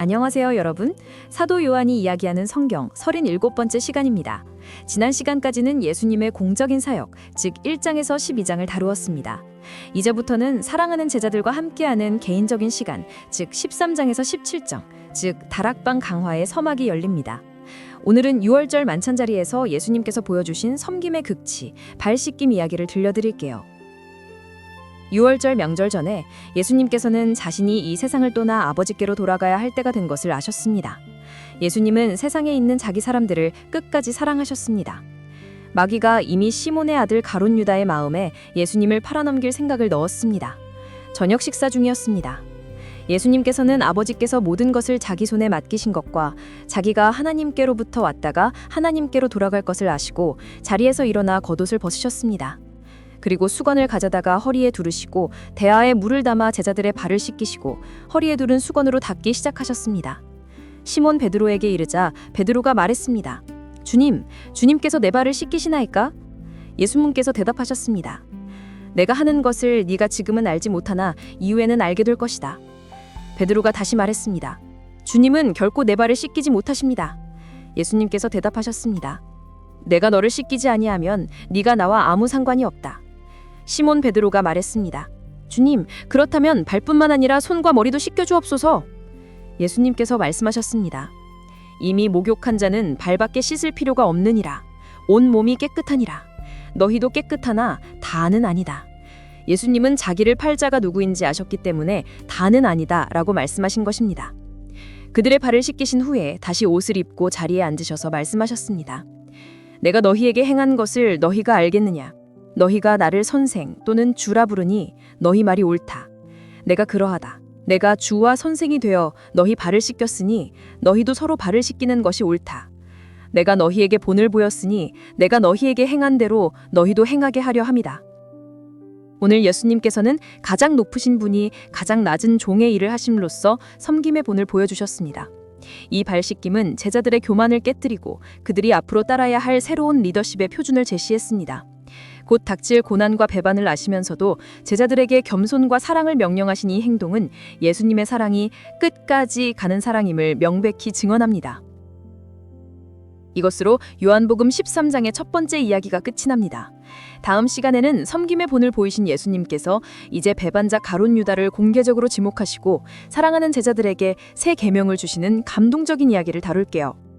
안녕하세요, 여러분. 사도 요한이 이야기하는 성경 37번째 시간입니다. 지난 시간까지는 예수님의 공적인 사역, 즉 1장에서 12장을 다루었습니다. 이제부터는 사랑하는 제자들과 함께하는 개인적인 시간, 즉 13장에서 17장, 즉 다락방 강화의 서막이 열립니다. 오늘은 6월절 만찬 자리에서 예수님께서 보여주신 섬김의 극치, 발 씻김 이야기를 들려드릴게요. 6월절 명절 전에 예수님께서는 자신이 이 세상을 떠나 아버지께로 돌아가야 할 때가 된 것을 아셨습니다. 예수님은 세상에 있는 자기 사람들을 끝까지 사랑하셨습니다. 마귀가 이미 시몬의 아들 가론 유다의 마음에 예수님을 팔아넘길 생각을 넣었습니다. 저녁 식사 중이었습니다. 예수님께서는 아버지께서 모든 것을 자기 손에 맡기신 것과 자기가 하나님께로부터 왔다가 하나님께로 돌아갈 것을 아시고 자리에서 일어나 겉옷을 벗으셨습니다. 그리고 수건을 가져다가 허리에 두르시고 대야에 물을 담아 제자들의 발을 씻기시고 허리에 두른 수건으로 닦기 시작하셨습니다. 시몬 베드로에게 이르자 베드로가 말했습니다. 주님, 주님께서 내 발을 씻기시나이까? 예수님께서 대답하셨습니다. 내가 하는 것을 네가 지금은 알지 못하나 이후에는 알게 될 것이다. 베드로가 다시 말했습니다. 주님은 결코 내 발을 씻기지 못하십니다. 예수님께서 대답하셨습니다. 내가 너를 씻기지 아니하면 네가 나와 아무 상관이 없다. 시몬 베드로가 말했습니다. 주님, 그렇다면 발뿐만 아니라 손과 머리도 씻겨 주옵소서. 예수님께서 말씀하셨습니다. 이미 목욕한 자는 발밖에 씻을 필요가 없느니라. 온 몸이 깨끗하니라. 너희도 깨끗하나 다는 아니다. 예수님은 자기를 팔자가 누구인지 아셨기 때문에 다는 아니다라고 말씀하신 것입니다. 그들의 발을 씻기신 후에 다시 옷을 입고 자리에 앉으셔서 말씀하셨습니다. 내가 너희에게 행한 것을 너희가 알겠느냐? 너희가 나를 선생 또는 주라 부르니 너희 말이 옳다. 내가 그러하다. 내가 주와 선생이 되어 너희 발을 씻겼으니 너희도 서로 발을 씻기는 것이 옳다. 내가 너희에게 본을 보였으니 내가 너희에게 행한 대로 너희도 행하게 하려 함이다. 오늘 예수님께서는 가장 높으신 분이 가장 낮은 종의 일을 하심으로써 섬김의 본을 보여주셨습니다. 이 발씻김은 제자들의 교만을 깨뜨리고 그들이 앞으로 따라야 할 새로운 리더십의 표준을 제시했습니다. 곧 닥칠 고난과 배반을 아시면서도 제자들에게 겸손과 사랑을 명령하신 이 행동은 예수님의 사랑이 끝까지 가는 사랑임을 명백히 증언합니다. 이것으로 요한복음 13장의 첫 번째 이야기가 끝이 납니다. 다음 시간에는 섬김의 본을 보이신 예수님께서 이제 배반자 가론 유다를 공개적으로 지목하시고 사랑하는 제자들에게 새 계명을 주시는 감동적인 이야기를 다룰게요.